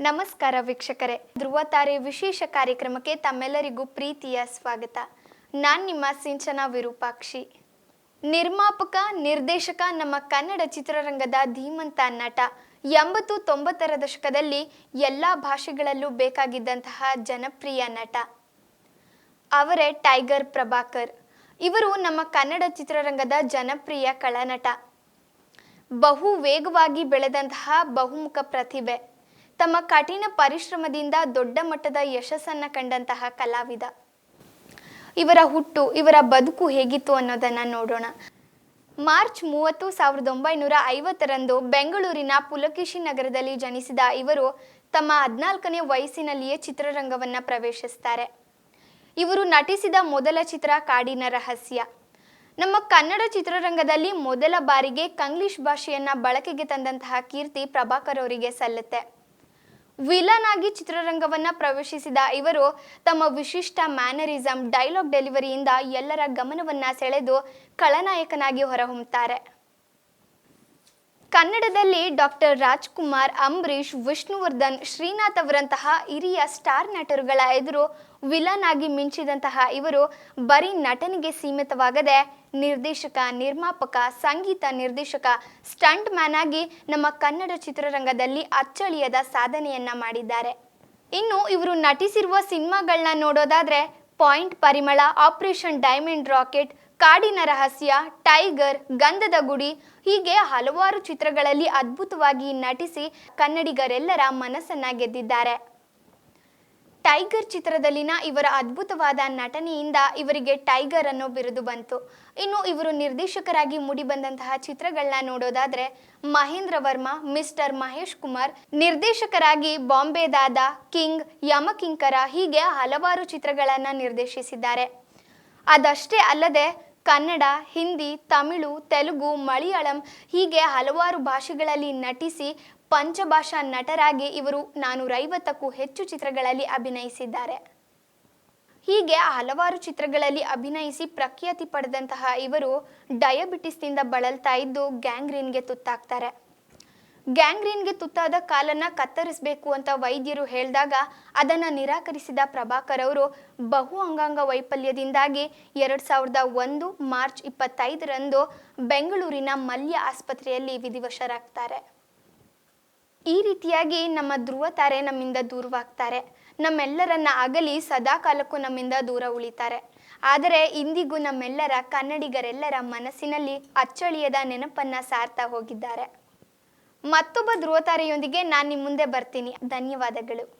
ನಮಸ್ಕಾರ ವೀಕ್ಷಕರೇ. ಧ್ರುವತಾರೆ ವಿಶೇಷ ಕಾರ್ಯಕ್ರಮಕ್ಕೆ ತಮ್ಮೆಲ್ಲರಿಗೂ ಪ್ರೀತಿಯ ಸ್ವಾಗತ. ನಾನ್ ನಿಮ್ಮ ಸಿಂಚನ ವಿರೂಪಾಕ್ಷಿ. ನಿರ್ಮಾಪಕ, ನಿರ್ದೇಶಕ, ನಮ್ಮ ಕನ್ನಡ ಚಿತ್ರರಂಗದ ಧೀಮಂತ ನಟ, ಎಂಬತ್ತು ತೊಂಬತ್ತರ ದಶಕದಲ್ಲಿ ಎಲ್ಲ ಭಾಷೆಗಳಲ್ಲೂ ಬೇಕಾಗಿದ್ದಂತಹ ಜನಪ್ರಿಯ ನಟ. ಅವರೇ ಟೈಗರ್ ಪ್ರಭಾಕರ್. ಇವರು ನಮ್ಮ ಕನ್ನಡ ಚಿತ್ರರಂಗದ ಜನಪ್ರಿಯ ಕಳನಟ. ಬಹು ವೇಗವಾಗಿ ಬೆಳೆದಂತಹ ಬಹುಮುಖ ಪ್ರತಿಭೆ. ತಮ್ಮ ಕಠಿಣ ಪರಿಶ್ರಮದಿಂದ ದೊಡ್ಡ ಮಟ್ಟದ ಯಶಸ್ಸನ್ನು ಕಂಡಂತಹ ಕಲಾವಿದ. ಇವರ ಹುಟ್ಟು, ಇವರ ಬದುಕು ಹೇಗಿತ್ತು ಅನ್ನೋದನ್ನು ನೋಡೋಣ. ಮಾರ್ಚ್ ಮೂವತ್ತು ಸಾವಿರದ ಒಂಬೈನೂರ ಐವತ್ತರಂದು ಬೆಂಗಳೂರಿನ ಪುಲಕೇಶಿ ನಗರದಲ್ಲಿ ಜನಿಸಿದ ಇವರು ತಮ್ಮ ಹದಿನಾಲ್ಕನೇ ವಯಸ್ಸಿನಲ್ಲಿಯೇ ಚಿತ್ರರಂಗವನ್ನು ಪ್ರವೇಶಿಸ್ತಾರೆ. ಇವರು ನಟಿಸಿದ ಮೊದಲ ಚಿತ್ರ ಕಾಡಿನ ರಹಸ್ಯ. ನಮ್ಮ ಕನ್ನಡ ಚಿತ್ರರಂಗದಲ್ಲಿ ಮೊದಲ ಬಾರಿಗೆ ಕಂಗ್ಲಿಷ್ ಭಾಷೆಯನ್ನು ಬಳಕೆಗೆ ತಂದಂತಹ ಕೀರ್ತಿ ಪ್ರಭಾಕರ್ ಅವರಿಗೆ ಸಲ್ಲುತ್ತೆ. ವಿಲನ್ ಆಗಿ ಚಿತ್ರರಂಗವನ್ನ ಪ್ರವೇಶಿಸಿದ ಇವರು ತಮ್ಮ ವಿಶಿಷ್ಟ ಮ್ಯಾನರಿಸಂ ಡೈಲಾಗ್ ಡೆಲಿವರಿಯಿಂದ ಎಲ್ಲರ ಗಮನವನ್ನ ಸೆಳೆದು ಖಳನಾಯಕನಾಗಿ ಹೊರಹೊಮ್ಮುತ್ತಾರೆ. ಕನ್ನಡದಲ್ಲಿ ಡಾಕ್ಟರ್ ರಾಜ್ಕುಮಾರ್, ಅಂಬರೀಷ್, ವಿಷ್ಣುವರ್ಧನ್, ಶ್ರೀನಾಥ್ ಅವರಂತಹ ಹಿರಿಯ ಸ್ಟಾರ್ ನಟರುಗಳ ಎದುರು ವಿಲನ್ ಆಗಿ ಮಿಂಚಿದಂತಹ ಇವರು ಬರೀ ನಟನಿಗೆ ಸೀಮಿತವಾಗದೆ ನಿರ್ದೇಶಕ, ನಿರ್ಮಾಪಕ, ಸಂಗೀತ ನಿರ್ದೇಶಕ ಸ್ಟಂಟ್ ಮ್ಯಾನ್ ಆಗಿ ನಮ್ಮ ಕನ್ನಡ ಚಿತ್ರರಂಗದಲ್ಲಿ ಅಚ್ಚಳಿಯದ ಸಾಧನೆಯನ್ನ ಮಾಡಿದ್ದಾರೆ. ಇನ್ನು ಇವರು ನಟಿಸಿರುವ ಸಿನಿಮಾಗಳನ್ನ ನೋಡೋದಾದ್ರೆ ಪಾಯಿಂಟ್ ಪರಿಮಳ, ಆಪರೇಷನ್ ಡೈಮಂಡ್ ರಾಕೆಟ್ ಕಾಡಿನ ರಹಸ್ಯ, ಟೈಗರ್, ಗಂಧದ ಗುಡಿ ಹೀಗೆ ಹಲವಾರು ಚಿತ್ರಗಳಲ್ಲಿ ಅದ್ಭುತವಾಗಿ ನಟಿಸಿ ಕನ್ನಡಿಗರೆಲ್ಲರ ಮನಸ್ಸನ್ನ ಗೆದ್ದಿದ್ದಾರೆ. ಟೈಗರ್ ಚಿತ್ರದಲ್ಲಿನ ಇವರ ಅದ್ಭುತವಾದ ನಟನೆಯಿಂದ ಇವರಿಗೆ ಟೈಗರ್ ಅನ್ನೋ ಬಿರುದು ಬಂತು. ಇನ್ನು ಇವರು ನಿರ್ದೇಶಕರಾಗಿ ಮೂಡಿಬಂದಂತಹ ಚಿತ್ರಗಳನ್ನ ನೋಡೋದಾದ್ರೆ ಮಹೇಂದ್ರ ವರ್ಮಾ, ಮಿಸ್ಟರ್ ಮಹೇಶ್ ಕುಮಾರ್, ನಿರ್ದೇಶಕರಾಗಿ ಬಾಂಬೆ ದಾದಾ ಕಿಂಗ್ ಯಮಕಿಂಕರ ಹೀಗೆ ಹಲವಾರು ಚಿತ್ರಗಳನ್ನು ನಿರ್ದೇಶಿಸಿದ್ದಾರೆ. ಅದಷ್ಟೇ ಅಲ್ಲದೆ ಕನ್ನಡ, ಹಿಂದಿ, ತಮಿಳು, ತೆಲುಗು, ಮಲಯಾಳಂ ಹೀಗೆ ಹಲವಾರು ಭಾಷೆಗಳಲ್ಲಿ ನಟಿಸಿ ಪಂಚಭಾಷಾ ನಟರಾಗಿ ಇವರು ನಾನೂರೈವತ್ತಕ್ಕೂ ಹೆಚ್ಚು ಚಿತ್ರಗಳಲ್ಲಿ ಅಭಿನಯಿಸಿದ್ದಾರೆ. ಹೀಗೆ ಹಲವಾರು ಚಿತ್ರಗಳಲ್ಲಿ ಅಭಿನಯಿಸಿ ಪ್ರಖ್ಯಾತಿ ಪಡೆದಂತಹ ಇವರು ಡಯಾಬಿಟಿಸ್ನಿಂದ ಬಳಲ್ತಾ ಇದ್ದು ಗ್ಯಾಂಗ್ರೀನ್ಗೆ ತುತ್ತಾಗ್ತಾರೆ. ಗ್ಯಾಂಗ್ರೀನ್ಗೆ ತುತ್ತಾದ ಕಾಲನ್ನ ಕತ್ತರಿಸಬೇಕು ಅಂತ ವೈದ್ಯರು ಹೇಳಿದಾಗ ಅದನ್ನು ನಿರಾಕರಿಸಿದ ಪ್ರಭಾಕರ್ ಅವರು ಬಹು ಅಂಗಾಂಗ ವೈಫಲ್ಯದಿಂದಾಗಿ ಎರಡು ಸಾವಿರದ ಒಂದು ಮಾರ್ಚ್ ಇಪ್ಪತ್ತೈದರಂದು ಬೆಂಗಳೂರಿನ ಮಲ್ಯ ಆಸ್ಪತ್ರೆಯಲ್ಲಿ ವಿಧಿವಶರಾಗ್ತಾರೆ. ಈ ರೀತಿಯಾಗಿ ನಮ್ಮ ಧ್ರುವ ತಾರೆ ನಮ್ಮಿಂದ ದೂರವಾಗ್ತಾರೆ. ನಮ್ಮೆಲ್ಲರನ್ನ ಅಗಲಿ ಸದಾ ಕಾಲಕ್ಕೂ ನಮ್ಮಿಂದ ದೂರ ಉಳಿತಾರೆ. ಆದರೆ ಇಂದಿಗೂ ನಮ್ಮೆಲ್ಲರ ಕನ್ನಡಿಗರೆಲ್ಲರ ಮನಸ್ಸಿನಲ್ಲಿ ಅಚ್ಚಳಿಯದ ನೆನಪನ್ನ ಸಾರ್ತಾ ಹೋಗಿದ್ದಾರೆ. ಮತ್ತೊಬ್ಬ ಧ್ರುವತಾರೆಯೊಂದಿಗೆ ನಾನು ನಿಮ್ಮ ಮುಂದೆ ಬರ್ತೀನಿ. ಧನ್ಯವಾದಗಳು.